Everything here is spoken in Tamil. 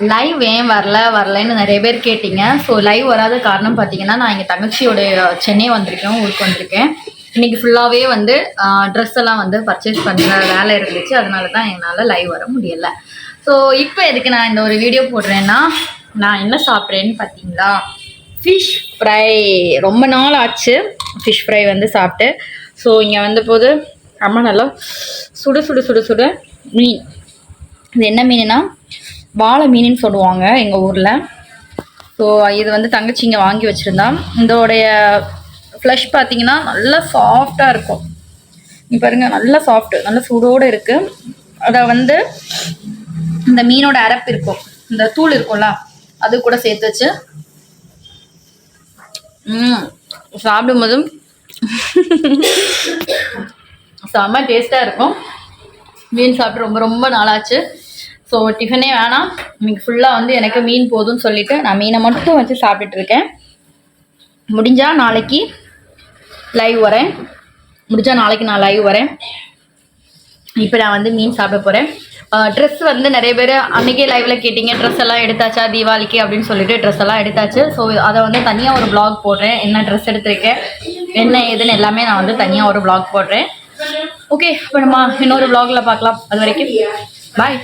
லைவ் ஏன் வரல வரலன்னு நிறைய பேர் கேட்டீங்க. ஸோ லைவ் வராத காரணம் பார்த்தீங்கன்னா நான் எங்கள் தங்கச்சியோட சென்னை வந்திருக்கேன் ஊருக்கு வந்திருக்கேன். இன்னைக்கு ஃபுல்லாகவே வந்து ட்ரெஸ் எல்லாம் வந்து பர்ச்சேஸ் பண்ணுற வேலை இருந்துச்சு. அதனால தான் என்னால் லைவ் வர முடியலை. ஸோ இப்போ எதுக்கு நான் இந்த ஒரு வீடியோ போடுறேன்னா நான் என்ன சாப்பிட்றேன்னு பார்த்தீங்களா? ஃபிஷ் ஃப்ரை ரொம்ப நாள் ஆச்சு ஃபிஷ் ஃப்ரை வந்து சாப்பிட்டு. ஸோ இங்கே வந்த போது அம்மா நல்லா சுடு சுடு சுடு சுடு மீன். இது என்ன மீனுனா வாழை மீனுன்னு சொல்லுவாங்க எங்கள் ஊரில். ஸோ இது வந்து தங்கச்சிங்க வாங்கி வச்சுருந்தா. இதோடைய ஃப்ளஷ் பார்த்தீங்கன்னா நல்லா சாஃப்டாக இருக்கும். இங்க பாருங்க நல்லா சாஃப்ட்டு நல்ல சூடோடு இருக்குது அதை வந்து இந்த மீனோட அரப்பு இருக்கும். இந்த தூள் இருக்கும்ல அது கூட சேர்த்து வச்சு. ம் சாப்பிடும்போதும் செம்ம டேஸ்ட்டாக இருக்கும். மீன் சாப்பிட்டு ரொம்ப ரொம்ப நாளாச்சு. ஸோ டிஃபனே வேணாம். இன்னைக்கு ஃபுல்லாக வந்து எனக்கு மீன் போதும்னு சொல்லிவிட்டு நான் மீனை மட்டும் வச்சு சாப்பிட்டுட்டு இருக்கேன் முடிஞ்சால் நாளைக்கு லைவ் வரேன். முடிஞ்சால் நாளைக்கு நான் லைவ் வரேன். இப்போ நான் வந்து மீன் சாப்பிட போகிறேன் ட்ரெஸ் வந்து நிறைய பேர் அன்றைக்கே லைவ்ல கேட்டிங்க. ட்ரெஸ் எல்லாம் எடுத்தாச்சா? தீபாவளிக்கு அப்படின்னு சொல்லிட்டு ட்ரெஸ் எல்லாம் எடுத்தாச்சு. ஸோ அதை வந்து தனியாக ஒரு ப்ளாக் போடுறேன். என்ன ட்ரெஸ் எடுத்திருக்கேன்? என்ன ஏதுன்னு எல்லாமே நான் வந்து தனியாக ஒரு ப்ளாக் போடுறேன். ஓகே இப்போ நம்ம இன்னொரு ப்ளாகில் பார்க்கலாம். அது வரைக்கும். பாய்